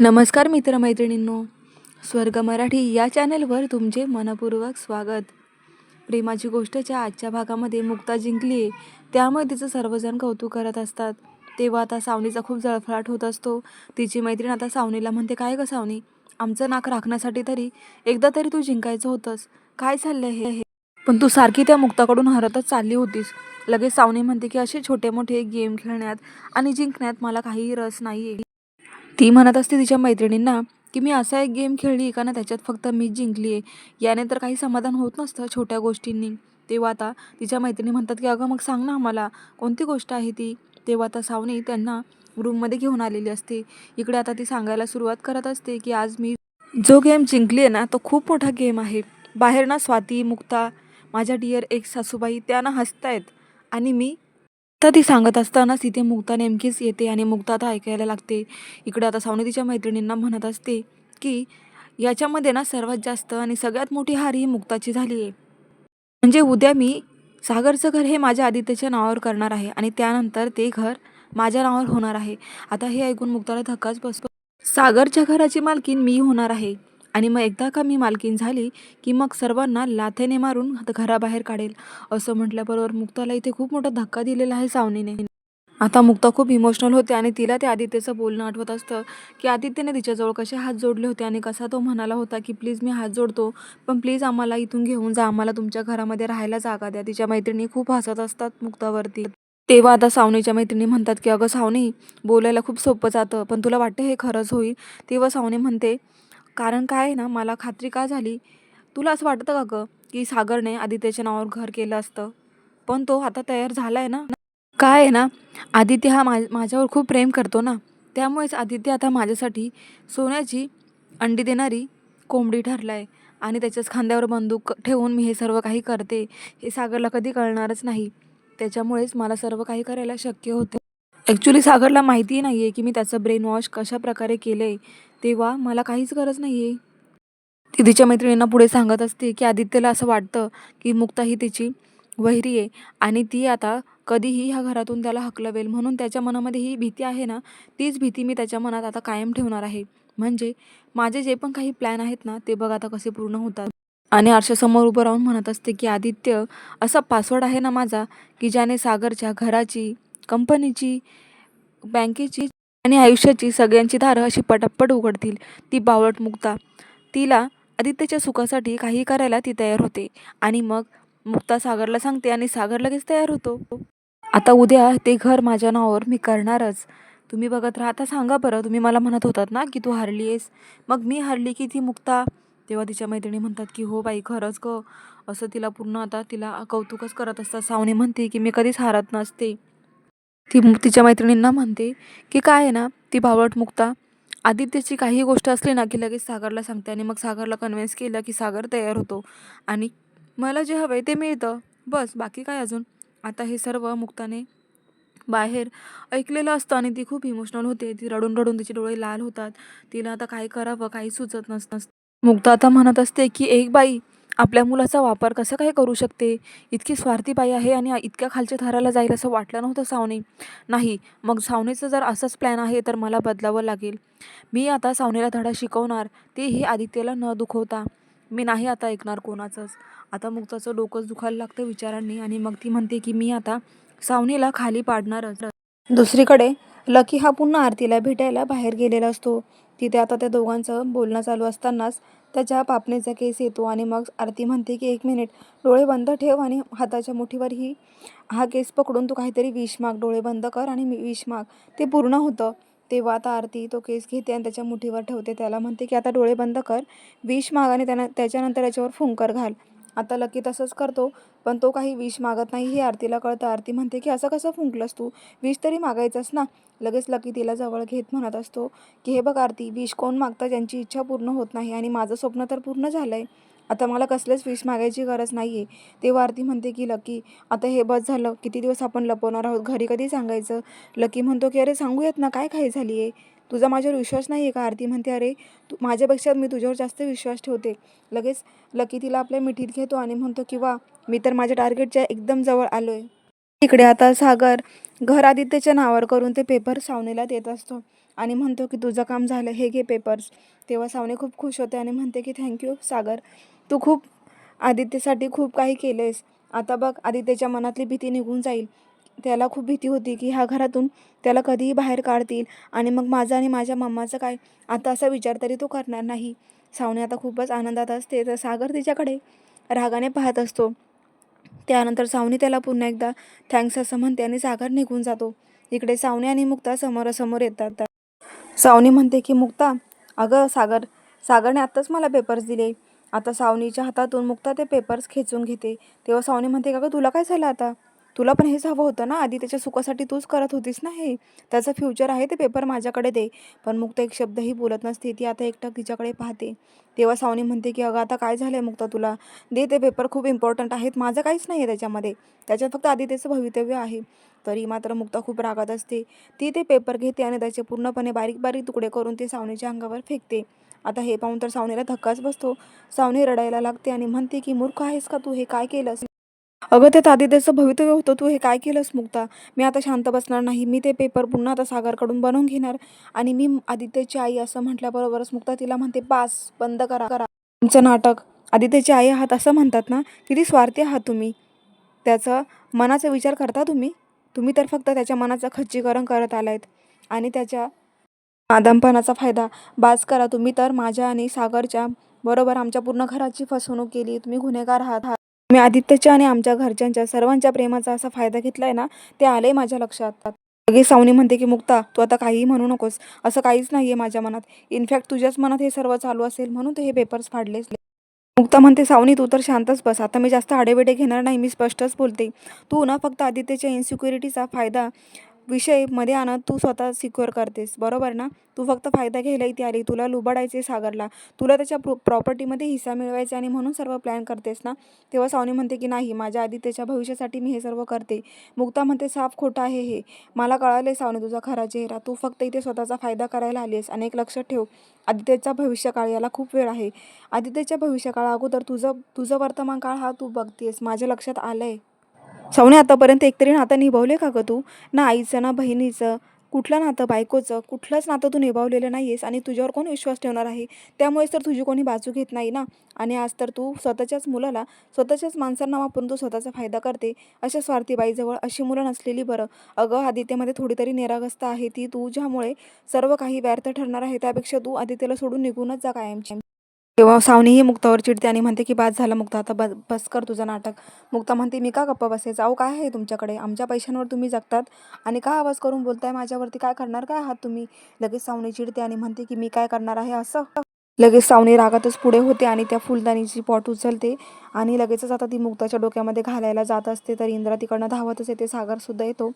नमस्कार मित्रमैत्रिणींनो स्वर्ग मराठी या चॅनलवर तुमचे मनपूर्वक स्वागत. प्रेमाची गोष्टच्या आजच्या भागामध्ये मुक्ता जिंकली आहे त्यामुळे तिचं सर्वजण कौतुक करत असतात. तेव्हा आता सावनीचा खूप जळफळाट होत असतो. तिची मैत्रीण आता सावनीला म्हणते काय गं सावनी? आमचं नाक राखण्यासाठी तरी एकदा तरी तू जिंकायचं होतंस. काय चाललंय हे? हे पण तू सारखी त्या मुक्ताकडून हरतच चालली होतीस. लगेच सावनी म्हणते की असे छोटे मोठे गेम खेळण्यात आणि जिंकण्यात मला काही रस नाही आहे ती म्हणत असते तिच्या मैत्रिणींना की मी असा एक गेम खेळली का ना त्याच्यात फक्त मीच जिंकली आहे याने तर काही समाधान होत नसतं छोट्या गोष्टींनी. तेव्हा आता तिच्या मैत्रिणी म्हणतात की अगं मग सांग ना आम्हाला कोणती गोष्ट आहे ती? तेव्हा आता सावनी त्यांना रूममध्ये घेऊन आलेली असते. इकडे आता ती सांगायला सुरुवात करत असते की आज मी जो गेम जिंकली आहे ना तो खूप मोठा गेम आहे. बाहेर ना स्वाती मुक्ता माझ्या डिअर एक सासूबाई त्या ना हसतायत आणि मी तर ती सांगत असतानाच इथे मुक्ता नेमकीच येते आणि मुक्ता आता ऐकायला लागते. इकडे आता सावनी तिच्या मैत्रिणींना म्हणत असते की याच्यामध्ये ना सर्वात जास्त आणि सगळ्यात मोठी हार ही मुक्ताची झाली आहे. म्हणजे उद्या मी सागरचं घर हे माझ्या आदित्यच्या नावावर करणार आहे आणि त्यानंतर ते घर माझ्या नावावर होणार आहे. आता हे ऐकून मुक्ताला धक्काच बसतो. सागरच्या घराची मालकीन मी होणार आहे. आणि मग एकदा का मी मालकीन झाली की मग सर्वांना लाथेने मारून घराबाहेर काढेल. असं म्हटल्याबरोबर मुक्ताला इथे खूप मोठा धक्का दिलेला आहे सावनीने. आता मुक्ता खूप इमोशनल होते आणि तिला ते आदित्यचं बोलणं आठवत असतं की आदित्यने तिच्याजवळ कसे हात जोडले होते आणि कसा तो म्हणाला होता की प्लीज मी हात जोडतो पण प्लीज आम्हाला इथून घेऊन जा आम्हाला तुमच्या घरामध्ये राहायला जागा द्या. तिच्या मैत्रिणी खूप हसत असतात मुक्तावरती. तेव्हा आता सावनीच्या मैत्रिणी म्हणतात की अगं सावनी बोलायला खूप सोपं जातं पण तुला वाटतं हे खरंच होईल? तेव्हा सावनी म्हणते कारण काय आहे ना मला खात्री का झाली? तुला असं वाटतं का गं की सागरने आदित्यच्या नावावर घर केलं असतं? पण तो आता तयार झाला आहे ना? काय आहे ना आदित्य हा मा माझ्यावर खूप प्रेम करतो ना? त्यामुळेच आदित्य आता माझ्यासाठी सोन्याची अंडी देणारी कोंबडी ठरला आहे आणि त्याच्याच खांद्यावर बंदूक ठेवून मी हे सर्व काही करते हे सागरला कधी कळणारच नाही. त्याच्यामुळेच मला सर्व काही करायला शक्य होते. ॲक्च्युली सागरला माहिती नाही आहे की मी त्याचं ब्रेन वॉश कशा प्रकारे केलं आहे तेव्हा मला काहीच गरज नाही आहे ती तिच्या मैत्रिणींना पुढे सांगत असते की आदित्यला असं वाटतं की मुक्ता ही तिची वहिरी आहे आणि ती आता कधीही ह्या घरातून त्याला हकलवेल. म्हणून त्याच्या मनामध्ये ही भीती आहे ना तीच भीती मी त्याच्या मनात आता कायम ठेवणार आहे. म्हणजे माझे जे पण काही प्लॅन आहेत ना ते बघ आता कसे पूर्ण होतात. आणि आरशासमोर उभं राहून म्हणत असते की आदित्य असा पासवर्ड आहे ना माझा की ज्याने सागरच्या घराची कंपनीची बँकेची आणि आयुष्याची सगळ्यांची दारं अशी पटापट उघडतील ती बावळट मुक्ता. तिला आदित्यच्या सुखासाठी काही करायला ती तयार होते. आणि मग मुक्ता सागरला सांगते आणि सागर लगेच तयार होतो. आता उद्या ते घर माझ्या नावावर मी करणारच. तुम्ही बघत राहता सांगा बरं. तुम्ही मला म्हणत होतात ना की तू हारली आहेस मग मी हारली की ती मुक्ता? तेव्हा तिच्या मैत्रिणी म्हणतात की हो बाई खरंच ग. असं तिला पूर्ण आता तिला कौतुकच करत असतात. सावनी म्हणते की मी कधीच हारत नसते. ती तिच्या मैत्रिणींना म्हणते की काय आहे ना ती भावट मुक्ता. आदित्यची काही गोष्ट असली ना की लगेच सागरला सांगते आणि मग सागरला कन्व्हिन्स केलं की सागर तयार होतो. आणि मला जे हवं आहे ते मिळतं. बस बाकी काय अजून? आता हे सर्व मुक्ताने बाहेर ऐकलेलं असतं आणि ती खूप इमोशनल होते. ती रडून रडून तिचे डोळे लाल होतात. तिला आता काय करावं काही सुचत नसतं. मुक्ता आता म्हणत असते की एक बाई आपल्या मुलाचा वापर कसा काय करू शकते? इतकी स्वार्थी बाई आहे आणि इतक्या खालच्या थराला जाईल असं वाटलं नव्हतं सावनी. नाही मग सावनीचं जर असंच प्लॅन आहे तर मला बदलावं लागेल. मी आता सावनीला धडा शिकवणार तेही आदित्यला न दुखवता. मी नाही आता ऐकणार कोणाचंच. आता मुक्ताचं डोकंच दुखायला लागतं विचारांनी आणि मग ती म्हणते की मी आता सावनीला खाली पाडणारच. दुसरीकडे लकी हा पुन्हा आरतीला भेटायला बाहेर गेलेला असतो. तिथे आता त्या दोघांचं बोलणं चालू असतानाच त्याच्या पापणीचा केस येतो आणि मग आरती म्हणते की एक मिनिट डोळे बंद ठेव आणि हाताच्या मुठीवर ही हा केस पकडून तू काहीतरी विष माग डोळे बंद कर आणि मी विष माग. ते पूर्ण होतं. तेव्हा आता आरती तो केस घेते आणि त्याच्या मुठीवर ठेवते. त्याला म्हणते की आता डोळे बंद कर विष माग आणि त्यानं त्याच्यानंतर याच्यावर फुंकर घाल. आता लकी तसंच करतो पण तो काही विष मागत नाही. हे आरतीला कळतं. आरती म्हणते की असं कसं फुंकलंस तू? विष तरी मागायचंस ना? लगेच लकी तिला जवळ घेत म्हणत असतो की हे बघ आरती विष कोण मागतं? ज्यांची इच्छा पूर्ण होत नाही आणि माझं स्वप्न तर पूर्ण झालं आहे आता मला कसलेच विष मागायची गरज नाही आहे तेव्हा आरती म्हणते की लकी आता हे बस झालं. किती दिवस आपण लपवणार आहोत? घरी कधी सांगायचं? लकी म्हणतो की अरे सांगूयात ना. काय काय झाली आहे तुझा माझ्यावर विश्वास नाही आहे का? आरती म्हणते अरे तू माझ्यापेक्षा मी तुझ्यावर जास्त विश्वास ठेवते. लगेच लकी तिला आपल्या मिठीत घेतो आणि म्हणतो की वा मी तर माझ्या टार्गेटच्या एकदम जवळ आलो आहे इकडे आता सागर घर आदित्यच्या नावावर करून ते पेपर सावनेला देत असतो आणि म्हणतो की तुझं काम झालं हे घे पेपर्स. तेव्हा सावने खूप खुश होते आणि म्हणते की थँक्यू सागर. तू खूप आदित्यसाठी खूप काही केलं आहेस आता बघ आदित्यच्या मनातली भीती निघून जाईल. त्याला खूप भीती होती की ह्या घरातून त्याला कधीही बाहेर काढतील. आणि मग माझं आणि माझ्या मम्माचं काय? आता असा विचार तरी तो करणार नाही. सावनी आता खूपच आनंदात असते. तर सागर तिच्याकडे रागाने पाहत असतो. त्यानंतर सावनी त्याला पुन्हा एकदा थँक्स असं म्हणते आणि सागर निघून जातो. इकडे सावनी आणि मुक्ता समोरासमोर येतात. सावनी म्हणते की मुक्ता अगं सागर सागरने आत्ताच मला पेपर्स दिले. आता सावनीच्या हातातून मुक्ता ते पेपर्स खेचून घेते. तेव्हा सावनी म्हणते का गं तुला काय झालं आता? तुला पण हेच हवं होतं ना? आधी त्याच्या सुखासाठी तूच करत होतीस ना हे? त्याचं फ्युचर आहे ते पेपर माझ्याकडे दे. पण मुक्ता एक शब्दही बोलत नसते. ती आता एकटक तिच्याकडे पाहते. तेव्हा सावनी म्हणते की अगं आता काय झालं आहे मुक्ता तुला? दे ते पेपर खूप इम्पॉर्टंट आहेत. माझं काहीच नाही आहे त्याच्यामध्ये. त्याच्यात फक्त आदित्यचं भवितव्य आहे. तरी मात्र मुक्ता खूप रागात असते. ती ते पेपर घेते आणि त्याचे पूर्णपणे बारीक बारीक तुकडे करून ते सावनीच्या अंगावर फेकते. आता हे पाहून तर सावनीला धक्काच बसतो. सावनी रडायला लागते आणि म्हणते की मूर्ख आहेस का तू? हे काय केलंस? अगं त्यात आदित्यचं भवितव्य होतं. तू हे काय केलंस मुक्ता? मी आता शांत बसणार नाही. मी ते पेपर पुन्हा आता सागरकडून बनवून घेणार आणि मी आदित्यची आई असं म्हटल्याबरोबरच मुक्ता तिला म्हणते पास बंद करा. करा. तुमचं नाटक. आदित्यची आई आहात असं म्हणतात ना? किती स्वार्थी आहात तुम्ही. त्याचं मनाचा विचार करता तुम्ही? तुम्ही तर फक्त त्याच्या मनाचं खच्चीकरण करत आलायत. आणि त्याच्या आदमपणाचा फायदा. बाज करा तुम्ही तर. माझ्या आणि सागरच्या बरोबर आमच्या पूर्ण घराची फसवणूक केली. तुम्ही गुन्हेगार आहात. मी आदित्यच्या आणि आमच्या घरच्यांच्या सर्वांच्या प्रेमाचा असा फायदा घेतलाय ना ते आले माझ्या लक्षात. लगेच सावनी म्हणते की मुक्ता तू आता काहीही म्हणू नकोस. असं काहीच नाही आहे माझ्या मनात. इनफॅक्ट तुझ्याच मनात हे सर्व चालू असेल म्हणून तू हे पेपर्स फाडलेस. मुक्ता म्हणते सावनी तू तर शांतच बस. आता मी जास्त आडेवेडे घेणार नाही मी स्पष्टच बोलते. तू ना फक्त आदित्यच्या इन्सिक्युरिटीचा फायदा विषयमध्ये आणत तू स्वतः सिक्युअर करतेस. बरोबर ना? तू फक्त फायदा घ्यायला इथे आली तुला लुबाडायचे सागरला. तुला त्याच्या प्रो प्रॉपर्टीमध्ये हिस्सा मिळवायचा आणि म्हणून सर्व प्लॅन करतेस ना? तेव्हा सावनी म्हणते की नाही माझ्या आदित्यच्या भविष्यासाठी मी हे सर्व करते. मुक्ता म्हणते साफ खोटं आहे हे. मला कळाले सावनी तुझा खरा चेहरा. तू फक्त इथे स्वतःचा फायदा करायला आलीस आणि एक लक्षात ठेव. आदित्यचा भविष्यकाळ याला खूप वेळ आहे. आदित्यच्या भविष्यकाळा अगोदर तुझं तुझं वर्तमान काळ हा तू बघतेस माझ्या लक्षात आलं आहे सवने आतापर्यंत एकतरी नातं निभावले का गं तू? ना आईचं ना बहिणीचं. कुठलं नातं? बायकोचं. कुठलंच नातं तू निभावलेलं नाही आहेस आणि तुझ्यावर कोण विश्वास ठेवणार आहे? त्यामुळेच तर तुझी कोणी बाजू घेत नाही ना? आणि आज तर तू स्वतःच्याच मुलाला स्वतःच्याच माणसांना वापरून तू स्वतःचा फायदा करते. अशा स्वार्थी बाईजवळ अशी मुलं नसलेली बरं. अगं आदित्यमध्ये थोडी तरी आहे ती. तुझ्यामुळे सर्व काही व्यर्थ ठरणार आहे त्यापेक्षा तू आदित्यला सोडून निघूनच जा कायमची. तेव्हा सावनीही मुक्तावर चिडते आणि म्हणते की बाद झालं मुक्ता आता बस बस कर तुझं नाटक. मुक्ता म्हणते मी का गप्पा बसायचं? अहो काय आहे तुमच्याकडे? आमच्या पैशांवर तुम्ही जगतात आणि का आवाज करून बोलताय? माझ्यावरती काय करणार? काय आहात तुम्ही? लगेच सावनी चिडते आणि म्हणते की मी काय करणार आहे असं? लगेच सावनी रागातच पुढे होते आणि त्या फुलदाणीची पॉट उचलते आणि लगेचच आता ती मुक्ताच्या डोक्यामध्ये घालायला जात असते तर इंद्रा तिकडनं धावतच येते सागरसुद्धा येतो.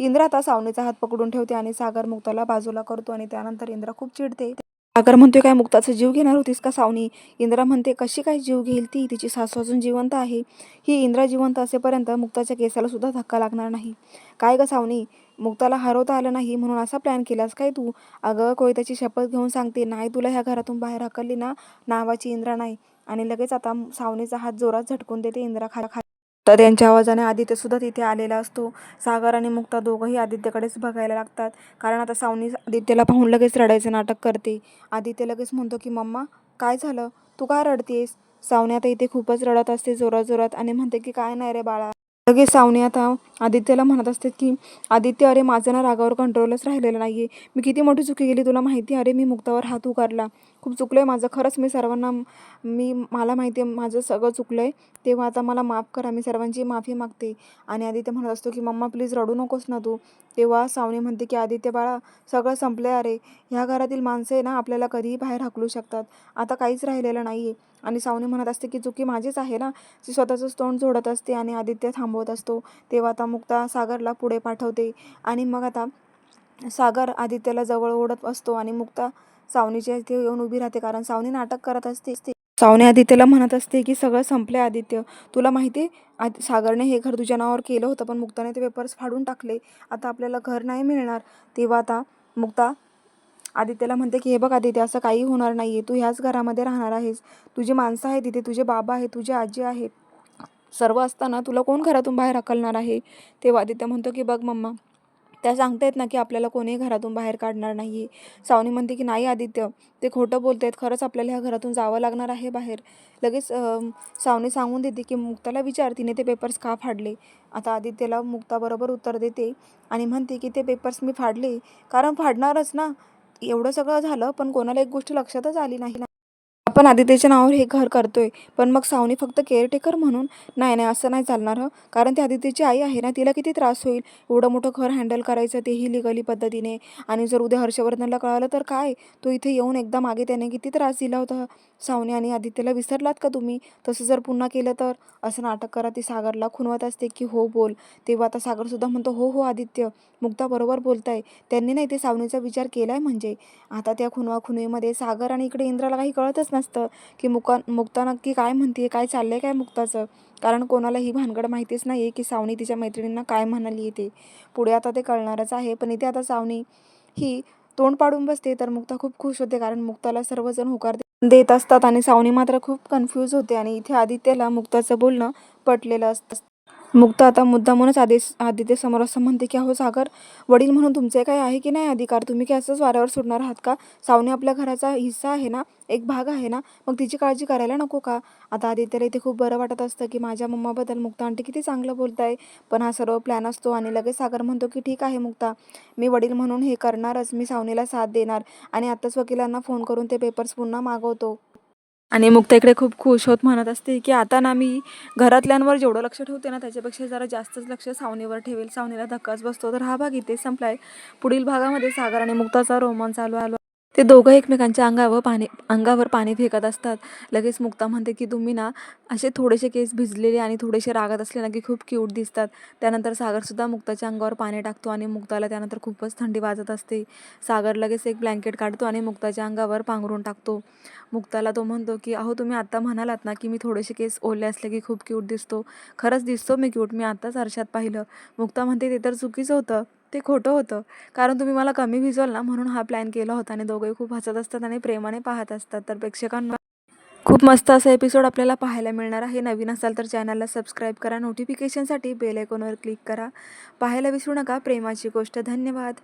इंद्रा आता सावनीचा हात पकडून ठेवते आणि सागर मुक्ताला बाजूला करतो आणि त्यानंतर इंद्रा खूप चिडते. सागर म्हणतोय काय मुक्ताचा जीव घेणार होतीस का सावनी? इंद्रा म्हणते कशी काय जीव घेईल ती? तिची सासू अजून जिवंत आहे. ही इंद्रा जिवंत असेपर्यंत मुक्ताच्या केसाला सुद्धा धक्का लागणार नाही. काय ग सावनी? मुक्ताला हरवता आलं नाही म्हणून असा प्लॅन केलास काय तू? अगं कोयत्याची शपथ घेऊन सांगते नाही तुला ह्या घरातून बाहेर हकलली ना नावाची इंद्रा नाही. आणि लगेच आता सावनीचा हात जोरात झटकून देते इंद्रा खा खा तर त्यांच्या आवाजाने आदित्य सुद्धा तिथे आलेला असतो. सागर आणि मुक्ता दोघंही आदित्यकडेच बघायला लागतात. कारण आता सावनी आदित्यला पाहून लगेच रडायचं नाटक करते. आदित्य लगेच म्हणतो की मम्मा काय झालं? तू का रडतेस? सावनी आता इथे खूपच रडत असते जोरात जोरात आणि म्हणते की काय नाही रे बाळा. लगेच सावनी आता आदित्यला म्हणत असते की आदित्य अरे माझं ना रागावर कंट्रोलच राहिलेलं नाही आहे मी किती मोठी चुकी केली तुला माहिती आहे? अरे मी मुक्तावर हात उकारला. खूप चुकलं आहे माझं. खरंच मी सर्वांना मी मला माहिती आहे माझं सगळं चुकलं आहे तेव्हा आता मला माफ करा. मी सर्वांची माफी मागते. आणि आदित्य म्हणत असतो की मम्मा प्लीज रडू नकोस ना तू. तेव्हा सावनी म्हणते की आदित्य बाळा सगळं संपलं आहे अरे. ह्या घरातील माणसं आहे ना आपल्याला कधीही बाहेर हकलू शकतात. आता काहीच राहिलेलं नाही आहे आणि सावनी म्हणत असते की चुकी माझीच आहे ना ती स्वतःचंच तोंड जोडत असते आणि आदित्य थांबवत असतो तेव्हा आता मुक्ता सागरला पुढे पाठवते. आणि मग आता सागर आदित्यला जवळ ओढत असतो आणि मुक्ता सावनीच्या इथे येऊन उभी राहते कारण सावनी नाटक करत असते. सावनी आदित्यला म्हणत असते की सगळं संपले आदित्य. तुला माहिती आहे आद सागरने हे घर तुझ्या नावावर केलं होतं पण मुक्ताने ते पेपर्स फाडून टाकले. आता आपल्याला घर नाही मिळणार. तेव्हा आता मुक्ता आदित्यला म्हणते की हे बघ आदित्य असं काही होणार नाही आहे तू ह्याच घरामध्ये राहणार आहेस. तुझी माणसं आहे तिथे तुझे बाबा आहे तुझी आजी आहे. सर्व असताना तुला कोण घरातून बाहेर हकलणार आहे? तेव्हा आदित्य म्हणतो की बघ मम्मा त्या सांगतायत ना की आपल्याला कोणीही घरातून बाहेर काढणार नाही सावनी म्हणते की नाही आदित्य ते खोटं बोलत आहेत खरंच आपल्याला ह्या घरातून जावं लागणार आहे बाहेर. लगेच सावनी सांगून देते की मुक्ताला विचार. तिने ते पेपर्स का फाडले? आता आदित्यला मुक्ताबरोबर उत्तर देते आणि म्हणते की ते पेपर्स मी फाडले. कारण फाडणारच ना. एवढं सगळं झालं पण कोणाला एक गोष्ट लक्षातच आली नाही आपण आदित्यच्या नावावर हे घर करतोय पण मग सावनी फक्त केअरटेकर म्हणून नाही नाही असं नाही चालणार हं. कारण ती आदित्यची आई आहे ना तिला किती त्रास होईल? एवढं मोठं घर हँडल करायचं तेही लिगली पद्धतीने. आणि जर उद्या हर्षवर्धनला कळालं तर काय? तो इथे येऊन एकदा मागे त्याने किती त्रास दिला होता. सावनी आणि आदित्यला विसरलात का तुम्ही? तसं जर पुन्हा केलं तर? असं नाटक करा ती सागरला खुनवत असते की हो बोल. तेव्हा आता सागरसुद्धा म्हणतो हो हो आदित्य मुक्ता बरोबर बोलताय. त्यांनी नाही ते सावनीचा विचार केलाय म्हणजे. आता त्या खुनवा खुनवीमध्ये सागर आणि इकडे इंद्राला काही कळतच नसतं की मुका मुक्ता नक्की काय म्हणते काय चाललंय काय मुक्ताचं? कारण कोणाला ही भानगड माहितीच नाही आहे की सावनी तिच्या मैत्रिणींना काय म्हणाली ते. पुढे आता ते कळणारच आहे पण इथे आता सावनी ही तोंड पाडून बसते तर मुक्ता खूप खुश होते कारण मुक्ताला सर्वजण होकार देत असतात आणि सावनी मात्र खूप कन्फ्यूज होते आणि इथे आदित्यला मुक्ताचं बोलणं पटलेलं असतं. मुक्ता आता मुद्दामूनच आदेश आदित्य समोर असं म्हणते की अहो सागर वडील म्हणून तुमचे काय आहे की नाही अधिकार? तुम्ही काय असंच वाऱ्यावर सोडणार आहात का? सावनी आपल्या घराचा हिस्सा आहे ना? एक भाग आहे ना? मग तिची काळजी करायला नको का? आता आदित्यला इथे खूप बरं वाटत असतं की माझ्या मम्माबद्दल मुक्ता आंटी किती चांगलं बोलताय. पण हा सर्व प्लॅन असतो आणि लगेच सागर म्हणतो की ठीक आहे मुक्ता. मी वडील म्हणून हे करणारच. मी सावनीला साथ देणार आणि आत्ताच वकिलांना फोन करून ते पेपर्स पुन्हा मागवतो. आणि मुक्ता इकडे खूप खुश होत म्हणत असते की आता ना मी घरातल्यांवर जेवढं लक्ष ठेवते ना त्याच्यापेक्षा जरा जास्तच लक्ष सावनीवर ठेवेल. सावनीला धक्काच बसतो. तर हा भाग इथे संपलाय. पुढील भागामध्ये सागर आणि मुक्ताचा रोमन चालू आलो ते दोघं एकमेकांच्या अंगावर पाणी अंगावर पाणी फेकत असतात. लगेच मुक्ता म्हणते की तुम्ही ना असे थोडेसे केस भिजलेले आणि थोडेसे रागत असले ना की खूप क्यूट दिसतात. त्यानंतर सागरसुद्धा मुक्ताच्या अंगावर पाणी टाकतो आणि मुक्ताला त्यानंतर खूपच थंडी वाजत असते. सागर लगेच एक ब्लँकेट काढतो आणि मुक्ताच्या अंगावर पांघरून टाकतो. मुक्ताला तो म्हणतो की अहो तुम्ही आत्ता म्हणालात ना की मी थोडेसे केस ओले असले की खूप क्यूट दिसतो. खरंच दिसतो मी क्यूट मी आत्ताच आरशात पाहिलं. मुक्ता म्हणते ते तर चुकीचं होतं. ते खोटं होतं. कारण तुम्ही मला कमी भिजवाल ना म्हणून हा प्लॅन केला होता आणि दोघंही खूप हसत असतात आणि प्रेमाने पाहत असतात. तर प्रेक्षकांना खूप मस्त असा एपिसोड आपल्याला पाहायला मिळणार आहे. नवीन असाल तर चॅनलला सबस्क्राईब करा. नोटिफिकेशनसाठी बेल आयकॉनवर क्लिक करा. पाहायला विसरू नका. प्रेमाची गोष्ट. धन्यवाद.